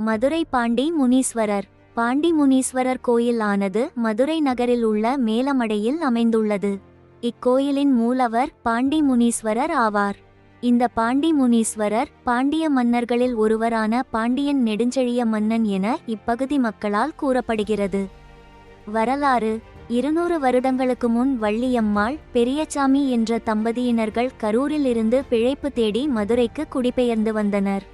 மதுரை பாண்டி முனீஸ்வரர் பாண்டி முனீஸ்வரர் கோயில் ஆனது மதுரை நகரில் உள்ள மேலமடையில் அமைந்துள்ளது. இக்கோயிலின் மூலவர் பாண்டி முனீஸ்வரர் ஆவார். இந்த பாண்டி முனீஸ்வரர் பாண்டிய மன்னர்களில் ஒருவரான பாண்டியன் நெடுஞ்செழிய மன்னன் என இப்பகுதி மக்களால் கூறப்படுகிறது. வரலாறு. இருநூறு வருடங்களுக்கு முன் வள்ளியம்மாள் பெரியசாமி என்ற தம்பதியினர்கள் கரூரில் இருந்து பிழைப்பு தேடி மதுரைக்கு குடிபெயர்ந்து வந்தனர்.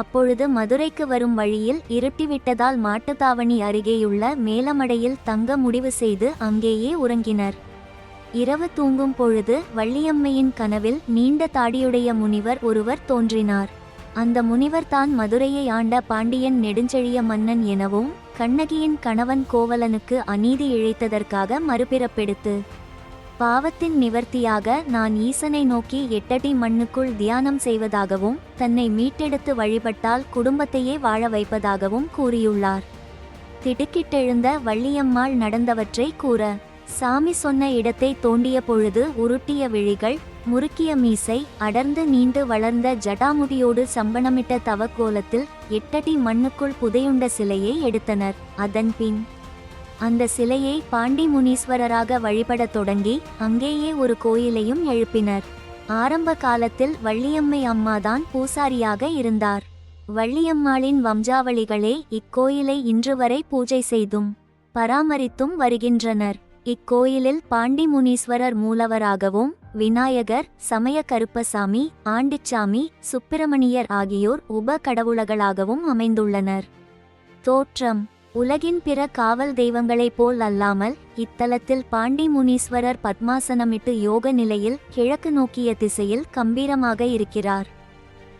அப்பொழுது மதுரைக்கு வரும் வழியில் இருட்டிவிட்டதால் மாட்டுத்தாவணி அருகேயுள்ள மேலமடையில் தங்க முடிவு செய்து அங்கேயே உறங்கினர். இரவு தூங்கும் பொழுது வள்ளியம்மையின் கனவில் நீண்ட தாடியுடைய முனிவர் ஒருவர் தோன்றினார். அந்த முனிவர் தான் மதுரையை ஆண்ட பாண்டியன் நெடுஞ்செழிய மன்னன் எனவும் கண்ணகியின் கணவன் கோவலனுக்கு அநீதி இழைத்ததற்காக மறுபிறப்பெடுத்து பாவத்தின் நிவர்த்தியாக நான் ஈசனை நோக்கி எட்டடி மண்ணுக்குள் தியானம் செய்வதாகவும் தன்னை மீட்டெடுத்து வழிபட்டால் குடும்பத்தையே வாழ வைப்பதாகவும் கூறியுள்ளார். திடுக்கிட்டெழுந்த வள்ளியம்மாள் நடந்தவற்றை கூற சாமி சொன்ன இடத்தை தோண்டிய பொழுது உருட்டிய விழிகள் முறுக்கிய மீசை அடர்ந்து நீண்டு வளர்ந்த ஜடாமுடியோடு சம்பனமிட்ட தவக்கோலத்தில் எட்டடி மண்ணுக்குள் புதையுண்ட சிலையை எடுத்தனர். அதன்பின் அந்த சிலையை பாண்டி முனீஸ்வரராக வழிபடத் தொடங்கி அங்கேயே ஒரு கோயிலையும் எழுப்பினர். ஆரம்ப காலத்தில் வள்ளியம்மை அம்மாதான் பூசாரியாக இருந்தார். வள்ளியம்மாளின் வம்சாவளிகளே இக்கோயிலை இன்று வரை பூஜை செய்தும் பராமரித்தும் வருகின்றனர். இக்கோயிலில் பாண்டி முனீஸ்வரர் மூலவராகவும் விநாயகர் சமய கருப்பசாமி ஆண்டிச்சாமி சுப்பிரமணியர் ஆகியோர் உப கடவுளர்களாகவும் அமைந்துள்ளனர். தோற்றம். உலகின் பிற காவல் தெய்வங்களைப் போல் அல்லாமல் இத்தலத்தில் பாண்டி முனீஸ்வரர் பத்மாசனமிட்டு யோக நிலையில் கிழக்கு நோக்கிய திசையில் கம்பீரமாக இருக்கிறார்.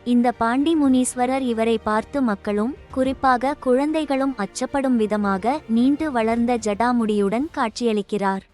இந்த பாண்டி முனீஸ்வரர் இவரை பார்த்து மக்களும் குறிப்பாக குழந்தைகளும் அச்சப்படும் விதமாக நீண்டு வளர்ந்த ஜடாமுடியுடன் காட்சியளிக்கிறார்.